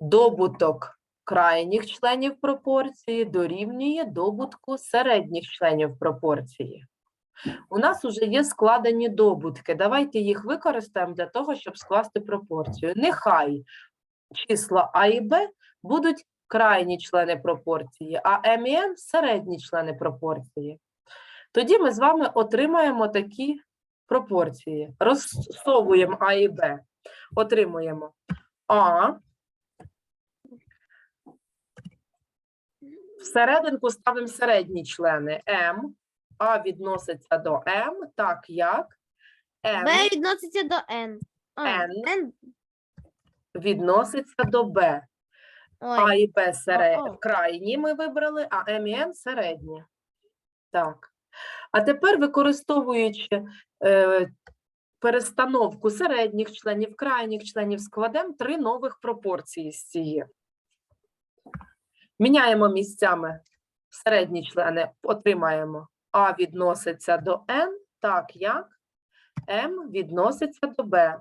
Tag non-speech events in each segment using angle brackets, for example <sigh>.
добуток крайніх членів пропорції дорівнює добутку середніх членів пропорції. У нас вже є складені добутки. Давайте їх використаємо для того, щоб скласти пропорцію. Нехай числа А і Б будуть крайні члени пропорції, а М і Н середні члени пропорції. Тоді ми з вами отримаємо такі пропорції. Розсовуємо А і Б. Отримуємо А. Всерединку ставимо середні члени М. А відноситься до М, так як М Б відноситься до N. А, N. N. відноситься до Б. А Ой, і Б серед... О-о. крайні ми вибрали, а М і Н середні. Так. А тепер, використовуючи е, перестановку середніх членів, крайніх членів, складемо три нових пропорції з цієї. Міняємо місцями середні члени, отримаємо А відноситься до N, так як М відноситься до Б.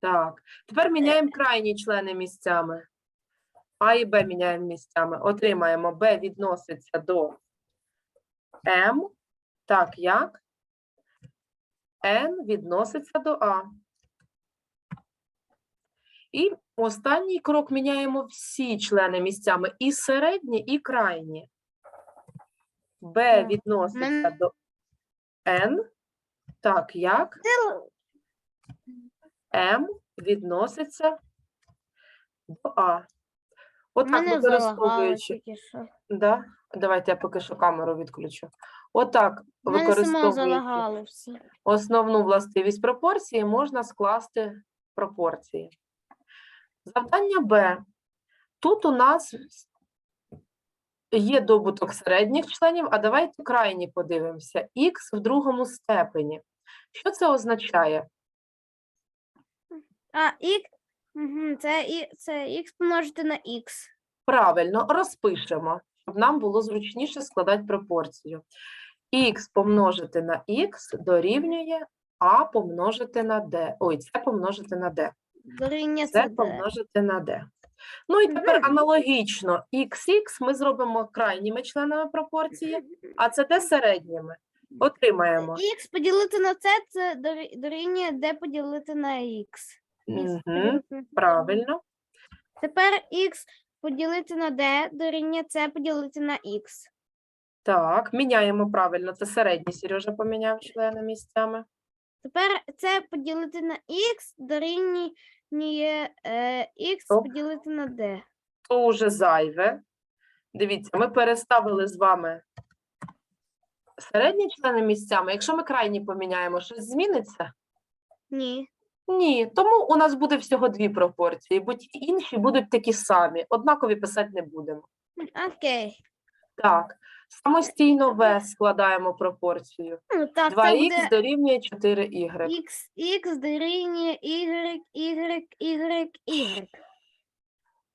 Так, тепер міняємо крайні члени місцями. А і Б міняємо місцями. Отримаємо Б відноситься до М, так як N відноситься до А. І останній крок міняємо всі члени місцями, і середні, і крайні. Б відноситься до N, так як М відноситься до А. Отак залагало використовуючи. Да? Давайте я поки що камеру відключу. Отак, використовуючи все. основну властивість пропорції, можна скласти пропорції. Завдання Б. Тут у нас є добуток середніх членів, а давайте крайні подивимося. Х в другому степені. Що це означає? А, угу, це, і, це X помножити на X. Правильно, розпишемо, щоб нам було зручніше складати пропорцію. Х помножити на х дорівнює а помножити на d. Ой, це помножити на d. Це помножити на d. Ну і тепер аналогічно xx ми зробимо крайніми членами пропорції, а це d середніми. Отримаємо. X поділити на це, це дорі- дорівнює D поділити на X. Х Угу, правильно. Тепер X поділити на D дорівнює це поділити на X. Так, міняємо правильно. Це середній Сережа поміняв члени місцями. Тепер це поділити на X дорівнює е, X поділити на D. то вже зайве. Дивіться, ми переставили з вами середні члени місцями. Якщо ми крайні поміняємо, щось зміниться? Ні. Ні, тому у нас буде всього дві пропорції, бо ті інші будуть такі самі. Однакові писати не будемо. Окей. Так, самостійно В складаємо пропорцію. Ну, так, це 2х буде дорівнює 4y. X, X дорівнює Y, Y, Y, Y.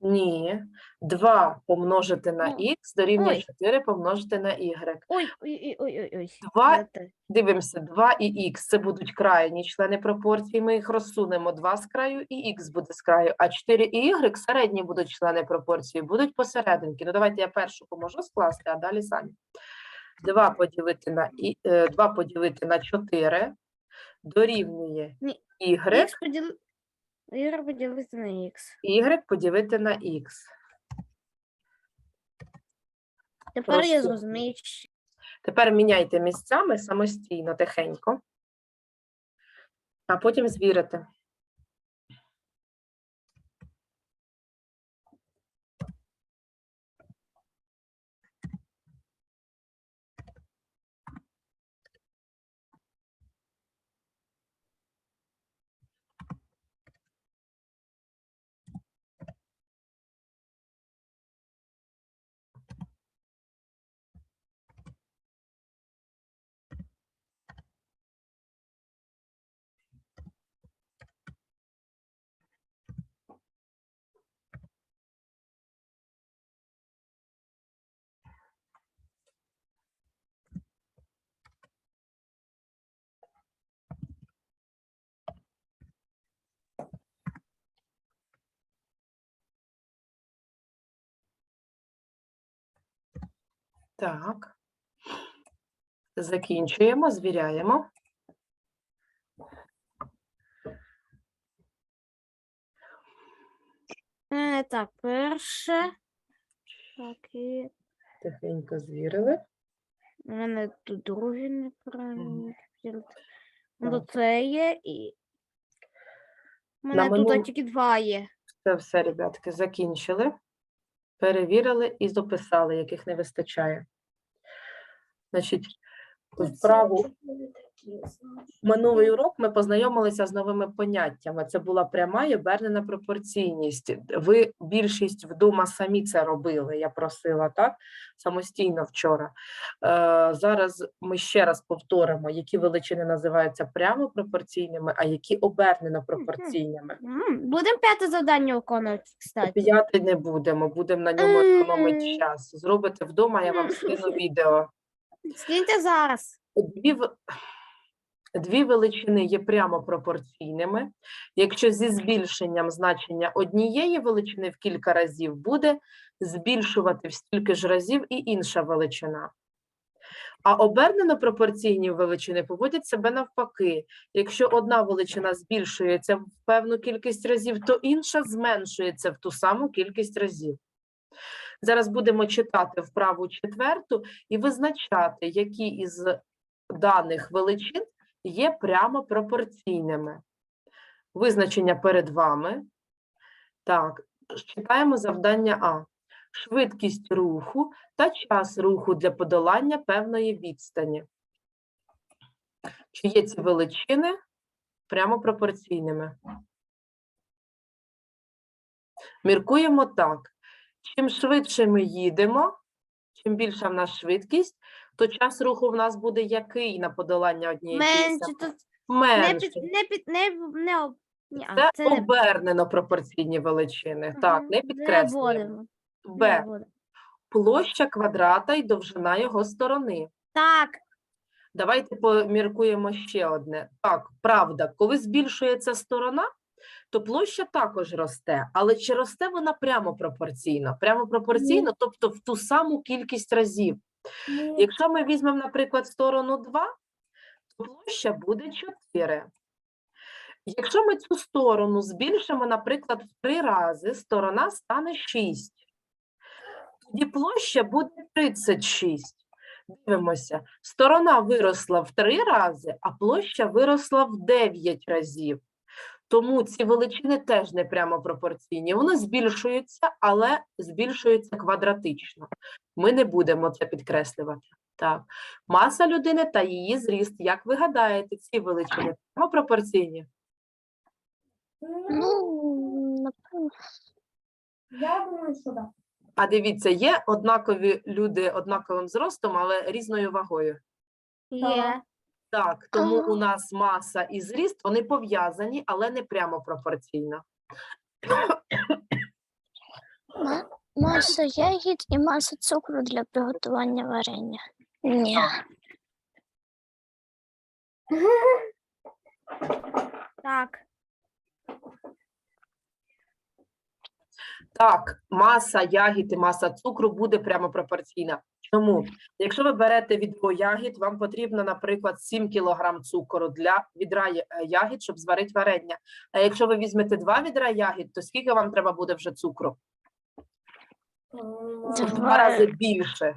Ні. 2 помножити на Ну, х дорівнює ой. 4 помножити на y. Ой, ой, ой, ой, ой, ой. Два Це те. Дивимося, 2 і х це будуть крайні члени пропорції. Ми їх розсунемо 2 з краю і х буде з краю, а 4 і y середні будуть члени пропорції, будуть посерединки. Ну давайте я першу поможу скласти, а далі самі. 2 поділити на і 2 поділити на 4 дорівнює Ні, y, поділ... Поділити на X. y поділити на х. Тепер я зрозумію. Тепер міняйте місцями самостійно, тихенько, а потім звірите. Так. Закінчуємо, звіряємо. Е, так, перше. Так, і Тихенько звірили. у мене тут друге неправильно. Так. Ну, це є і. У мене тут минул- тільки два є. Це все, ребятки, закінчили, перевірили і записали, яких не вистачає. Значить, вправу минулий урок ми познайомилися з новими поняттями. Це була пряма і обернена пропорційність. Ви більшість вдома самі це робили. Я просила так самостійно вчора. Е, зараз ми ще раз повторимо, які величини називаються прямо пропорційними, а які обернено пропорційними. Будемо п'яте завдання виконувати, кстати. П'яти не будемо, будемо на ньому економити час. Зробите вдома, я вам скину <laughs> відео. Скиньте зараз. Дві, дві величини є прямо пропорційними. Якщо зі збільшенням значення однієї величини в кілька разів буде збільшувати в стільки ж разів і інша величина. А обернено пропорційні величини поводять себе навпаки. Якщо одна величина збільшується в певну кількість разів, то інша зменшується в ту саму кількість разів. Зараз будемо читати вправу четверту і визначати, які із даних величин є прямо пропорційними. Визначення перед вами. Так, читаємо завдання А. Швидкість руху та час руху для подолання певної відстані. Чи є ці величини прямо пропорційними? Міркуємо так. Чим швидше ми їдемо, чим більша в нас швидкість, то час руху в нас буде який на подолання однієї Менше тут не під не під не не об- ні, а, Це це не обернено пропорційні величини. Так, не підкреслюємо. будемо, не Б. будемо. Площа квадрата і довжина його сторони. Так, Давайте поміркуємо ще одне. Так, правда, коли збільшується сторона, то площа також росте. Але чи росте вона прямо пропорційно? Прямо пропорційно, тобто в ту саму кількість разів. Якщо ми візьмемо, наприклад, сторону 2, то площа буде 4. Якщо ми цю сторону збільшимо, наприклад, в 3 рази, сторона стане 6. Тоді площа буде 36. Дивимося, сторона виросла в 3 рази, а площа виросла в 9 разів. Тому ці величини теж не прямо пропорційні. Вони збільшуються, але збільшуються квадратично. Ми не будемо це підкреслювати. Так, маса людини та її зріст. Як ви гадаєте, ці величини прямо пропорційні? Ну. Я думаю, що так. А дивіться, є однакові люди однаковим зростом, але різною вагою. є. Так, тому у нас маса і зріст вони пов'язані, але не прямо пропорційно. Ма- Маса ягід і маса цукру для приготування варення. Ні. Так. Так, маса ягід і маса цукру буде прямо пропорційна. Чому? Якщо ви берете відро ягід, вам потрібно, наприклад, 7 кг цукру для відра е, ягід, щоб зварити варення. А якщо ви візьмете два відра ягід, то скільки вам треба буде вже цукру? В Два. рази більше.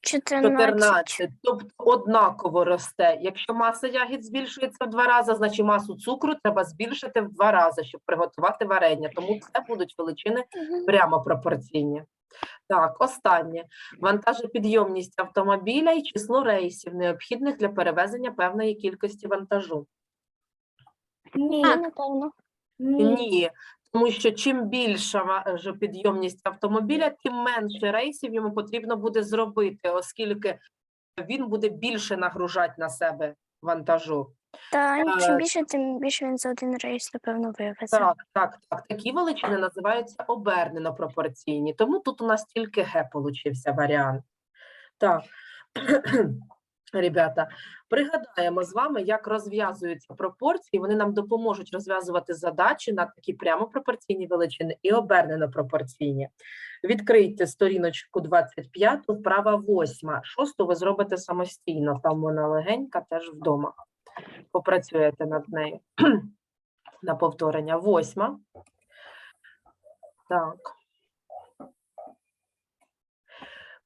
14. 14. Тобто однаково росте. Якщо маса ягід збільшується в два рази, значить масу цукру треба збільшити в два рази, щоб приготувати варення. Тому це будуть величини прямо пропорційні. Так, останнє. Вантажопідйомність автомобіля і число рейсів, необхідних для перевезення певної кількості вантажу. Ні. Напевно. Ні, тому що чим більша вантажопідйомність автомобіля, тим менше рейсів йому потрібно буде зробити, оскільки він буде більше нагружати на себе вантажу. Та Е, чим більше, тим більше він за один рейс, напевно, вивезе. Так, так, так. Такі величини називаються обернено пропорційні. Тому тут у нас тільки Г получився варіант. Так, <clears throat> ребята, Пригадаємо з вами, як розв'язуються пропорції. Вони нам допоможуть розв'язувати задачі на такі прямо пропорційні величини і обернено пропорційні. Відкрийте сторіночку 25, вправа 8. Шосту ви зробите самостійно, там вона легенька, теж вдома. Попрацюєте над нею <clears throat> на повторення. Восьма. Так.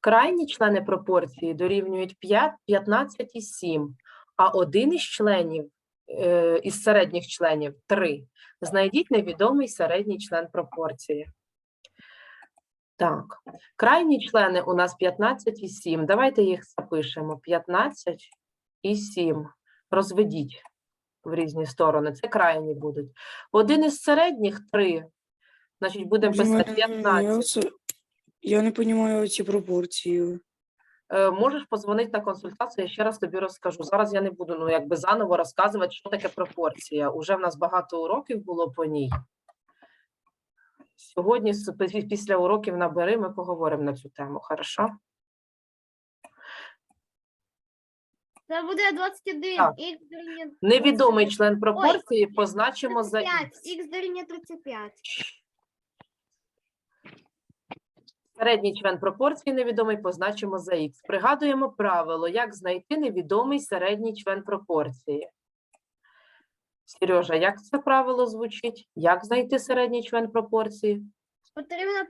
Крайні члени пропорції дорівнюють 5, 15 і 7, а один із членів, е, із середніх членів 3. Знайдіть невідомий середній член пропорції. Так, крайні члени у нас 15 і 7. Давайте їх запишемо. 15 і 7. Розведіть в різні сторони. Це крайні будуть. Один із середніх 3. Значить, будемо писати 15. Я, не розумію ці пропорції. Е, Можеш позвонити на консультацію, я ще раз тобі розкажу. Зараз я не буду ну, якби заново розказувати, що таке пропорція. Уже в нас багато уроків було по ній. Сьогодні після уроків набери, ми поговоримо на цю тему, хорошо? Це буде 21. Так. Х дорівнює Невідомий член пропорції позначимо за 35. х. Х дорівнює 35. Середній член пропорції невідомий позначимо за х. Пригадуємо правило, як знайти невідомий середній член пропорції. Сережа, як це правило звучить? Як знайти середній член пропорції? Потрібно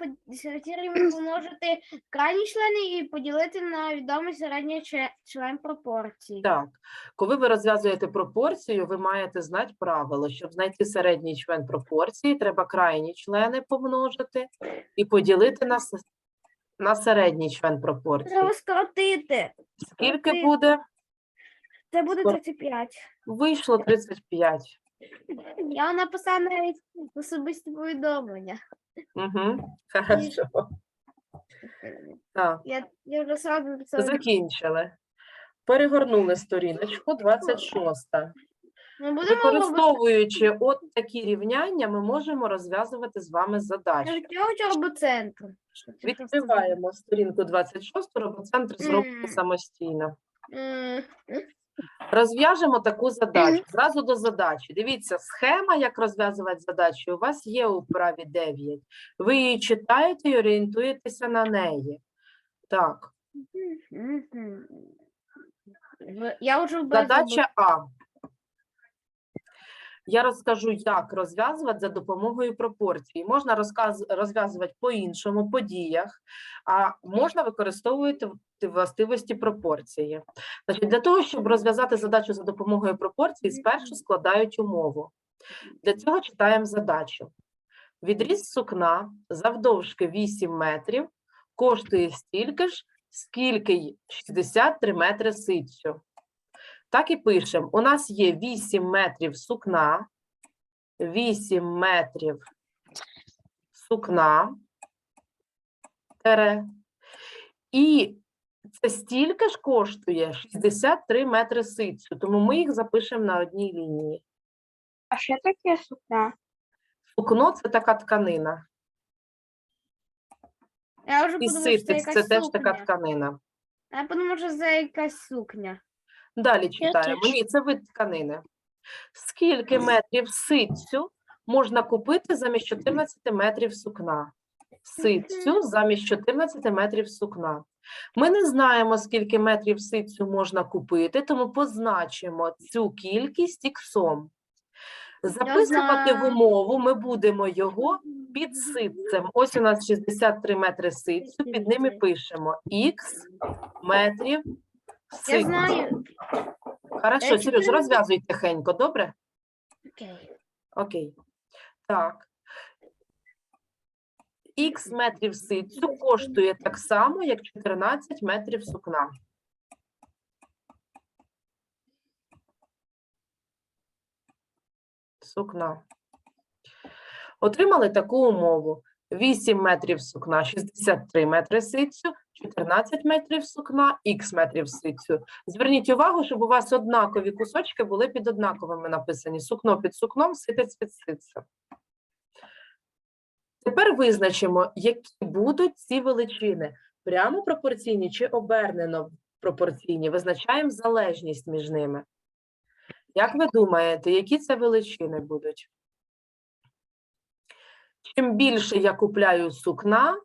помножити крайні члени і поділити на відомий середній член пропорції. Так, коли ви розв'язуєте пропорцію, ви маєте знати правило. Щоб знайти середній член пропорції, треба крайні члени помножити і поділити на, на середній член пропорції. Треба скоротити. Скільки скоротити. буде? Це буде Скор- 35. Вийшло 35. Я написала навіть особисті повідомлення. Угу. Хорошо. Так, Я, я вже сразу написала. закінчили. Перегорнули сторіночку 26. Ми будемо Використовуючи от такі рівняння, ми можемо розв'язувати з вами задачі. робоцентру. Відкриваємо сторінку 26, робоцентр зробити самостійно. Розв'яжемо таку задачу. Зразу до задачі. Дивіться, схема, як розв'язувати задачі, у вас є у праві 9. Ви її читаєте і орієнтуєтеся на неї. Так, Я вже без задача А. Я розкажу, як розв'язувати за допомогою пропорції. Можна розв'язувати по-іншому, по діях, а можна використовувати властивості пропорції. Значить, для того, щоб розв'язати задачу за допомогою пропорції, спершу складають умову. Для цього читаємо задачу. Відріз сукна завдовжки 8 метрів коштує стільки ж, скільки й 63 метри ситцю. Так і пишемо. У нас є 8 метрів сукна, 8 метрів сукна, тере, і це стільки ж коштує 63 метри ситцю, тому ми їх запишемо на одній лінії. А що таке сукна? Сукно це така тканина. Я вже І подумала, що ситець це якась теж така тканина. Я подумала, що це якась сукня. Далі читаємо. теж. Ні, це вид тканини. Скільки метрів ситцю можна купити замість 14 метрів сукна? Ситцю замість 14 метрів сукна. Ми не знаємо, скільки метрів ситцю можна купити, тому позначимо цю кількість іксом. Записувати в умову ми будемо його під ситцем. Ось у нас 63 метри ситцю, під ними пишемо х метрів Я знаю. Хорошо, Сереж, чотири- розв'язуй тихенько, добре? Окей. Окей. Так. Х метрів ситцю коштує так само, як 14 метрів сукна. Сукна. Отримали таку умову. 8 метрів сукна, 63 метри ситцю, 14 метрів сукна, х метрів ситцю. Зверніть увагу, щоб у вас однакові кусочки були під однаковими написані. Сукно під сукном, ситець під ситцем. Тепер визначимо, які будуть ці величини. Прямо пропорційні чи обернено пропорційні, визначаємо залежність між ними. Як ви думаєте, які це величини будуть? Чим більше я купляю сукна,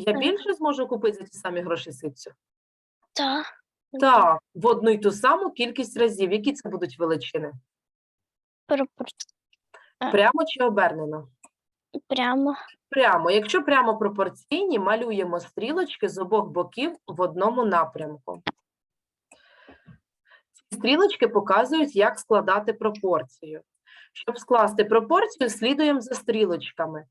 я більше зможу купити за ті самі гроші ситцю? Так. Так, в одну й ту саму кількість разів. Які це будуть величини? Прямо чи обернено? Прямо. Прямо. Якщо прямо пропорційні, малюємо стрілочки з обох боків в одному напрямку. Ці стрілочки показують, як складати пропорцію. Щоб скласти пропорцію, слідуємо за стрілочками.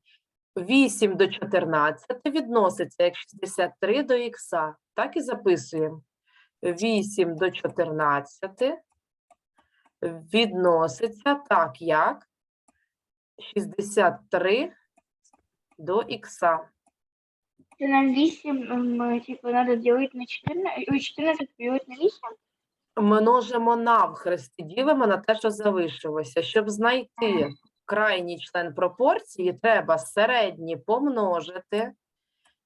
8 до 14 відноситься як 63 до х. Так і записуємо. 8 до 14 відноситься так, як 63 до х. Це нам 8, типу, треба ділити на 14, ой, 14 поділити на 8. Множимо навхрест і ділимо на те, що залишилося. Щоб знайти крайній член пропорції, треба середні помножити.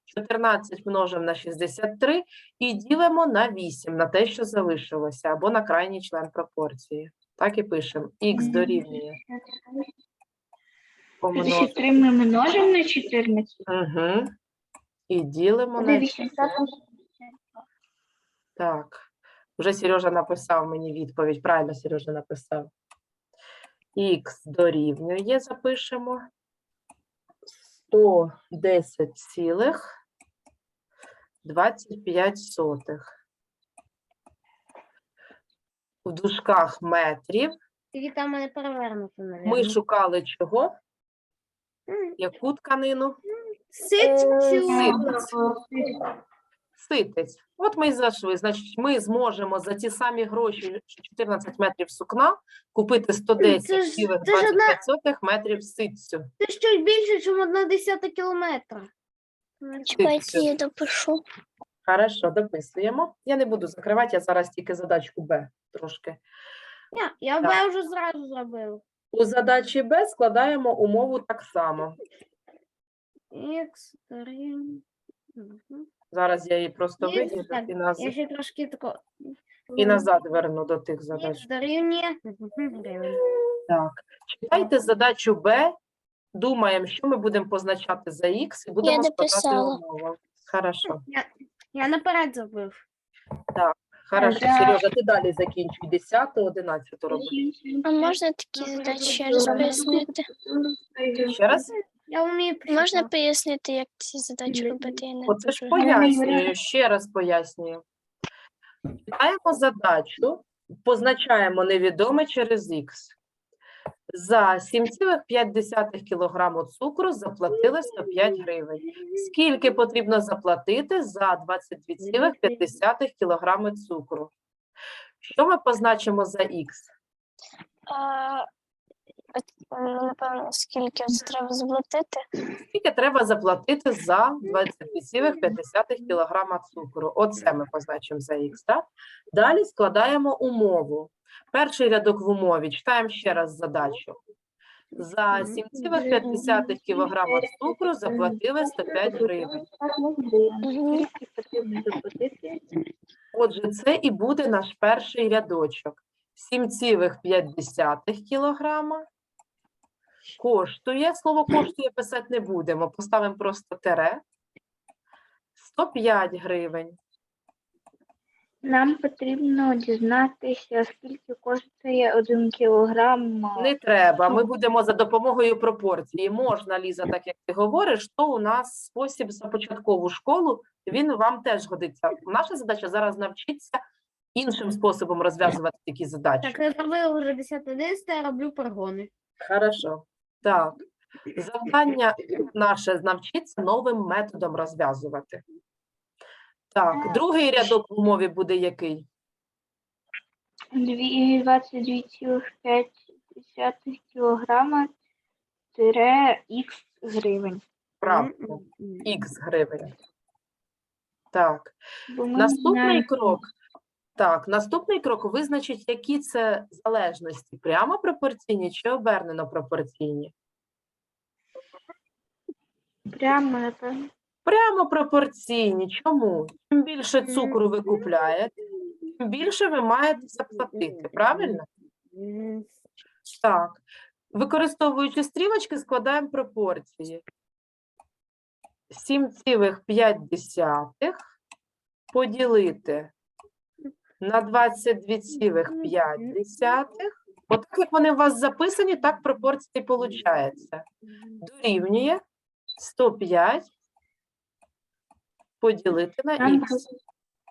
14 множимо на 63 і ділимо на 8, на те, що залишилося, або на крайній член пропорції. Так і пишемо. Х дорівнює. Помножити. 63 ми множимо на 14. Угу. І ділимо на 800. Так, вже Сережа написав мені відповідь. Правильно Сережа написав. Х дорівнює, запишемо. 110 цілих 25 сотих. В дужках метрів Тільки там мене перевернуто, ми шукали чого? Яку тканину? Ситцю. Ситець. От ми й зайшли. Значить, ми зможемо за ті самі гроші, що 14 метрів сукна, купити 110 Це ж- цілих це ж одна- метрів ситцю. Це щось більше, ніж одна десята кілометра. Чекайте, я допишу. Хорошо, дописуємо. Я не буду закривати, я зараз тільки задачку Б трошки. Ні, я Так. б вже зразу зробив. У задачі Б складаємо умову так само. Х, 3. Зараз я її просто виділю і, наз... Я ще трошки тако. і назад верну до тих задач. Дорівнює. Так. Читайте задачу Б, думаємо, що ми будемо позначати за Х, і будемо складати умову. Хорошо. Я наперед зробив. Хорошо, Так. Сережа, ти далі закінчуй 10, 11 роби. А можна такі задачі ще раз пояснити? Ще раз? Я вмію Можна пояснити, як ці задачі робити? Я не Оце ж дуже пояснюю, ще раз пояснюю. Читаємо задачу, позначаємо невідоме через х. За 7,5 кг цукру заплатили 105 гривень. Скільки потрібно заплатити за 22,5 кг цукру? Що ми позначимо за х? А, напевно, скільки треба заплатити? Скільки треба заплатити за 22,5 кг цукру? Оце ми позначимо за х. Так? Далі складаємо умову. Перший рядок в умові. Читаємо ще раз задачу. За 7,5 кг цукру заплатили 105 гривень. Отже, це і буде наш перший рядочок. 7,5 кілограма коштує, слово коштує писати не будемо, поставимо просто тире. 105 гривень. Нам потрібно дізнатися, скільки коштує 1 кілограм. Не треба, ми будемо за допомогою пропорції. Можна, Ліза, так як ти говориш, то у нас спосіб за початкову школу, він вам теж годиться. Наша задача зараз навчитися іншим способом розв'язувати такі задачі. Так, я зробив вже 10 11, я роблю прогони. Хорошо. Так. Завдання наше навчитися новим методом розв'язувати. Так, другий рядок в умові буде який? 22,5 кілограма тире х гривень. Правильно, х гривень. Так, наступний крок. Так, наступний крок визначить, які це залежності, прямо пропорційні чи обернено пропорційні. Прямо, напевно. Прямо пропорційні. Чому? Чим більше цукру ви купляєте, тим більше ви маєте заплатити. Правильно? Так. Використовуючи стрілочки, складаємо пропорції. 7,5 поділити на 22,5. От так як вони у вас записані, так пропорції виходить. Дорівнює 105 поділити на Нам, х.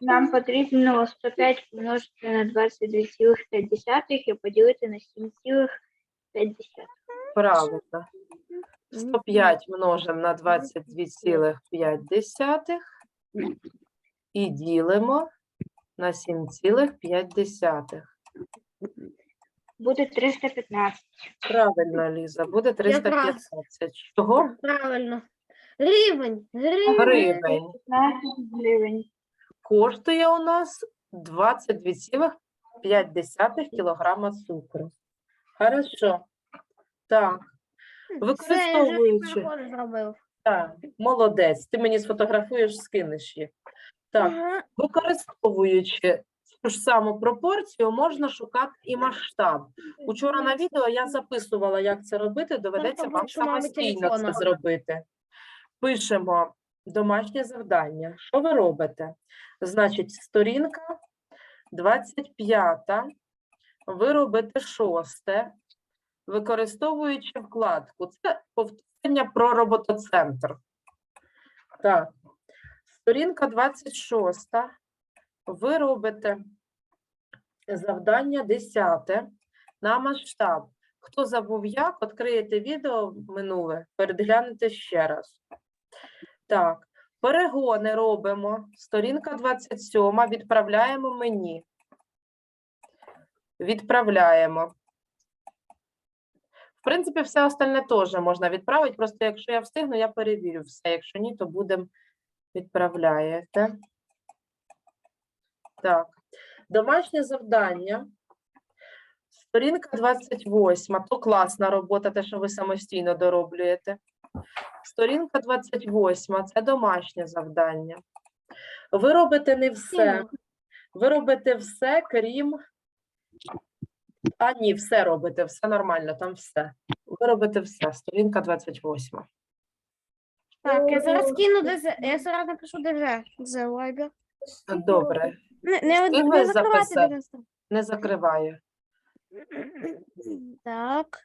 нам потрібно 105 помножити на 22,5 і поділити на 7,5. Правильно. 105 множимо на 22,5 і ділимо на 7,5. Буде 315. Правильно, Ліза, буде 315. Чого? Правильно. Гривень. Гривень. Гривень. 15 гривень. Коштує у нас 22,5 кілограма цукру. Хорошо. Так, Все, я вже використовуючи. Так, молодець. Ти мені сфотографуєш, скинеш її. Так, Використовуючи цю ж саму пропорцію, можна шукати і масштаб. Учора на відео я записувала, як це робити, доведеться вам самостійно це зробити. Пишемо домашнє завдання. Що ви робите? Значить, сторінка 25, ви робите шосте, використовуючи вкладку. Це повторення про роботоцентр. Так. Сторінка 26. Ви робите завдання 10 на масштаб. Хто забув як, відкриєте відео минуле, переглянете ще раз. Так, перегони робимо. Сторінка 27. Відправляємо мені. Відправляємо. В принципі, все остальне теж можна відправити. Просто якщо я встигну, я перевірю все. Якщо ні, то будемо відправляєте. Так, домашнє завдання. Сторінка 28. То класна робота, те, що ви самостійно дороблюєте. Сторінка 28. Це домашнє завдання. Ви робите не все. Ви робите все, крім. А, ні, все робите, все нормально, там все. Ви робите все. Сторінка 28. Так, я зараз кину ДЗ. Я зараз напишу ДЗ. The Viber. Добре, Не, не, Встигли не закривати записати? 90. не закриваю. Так.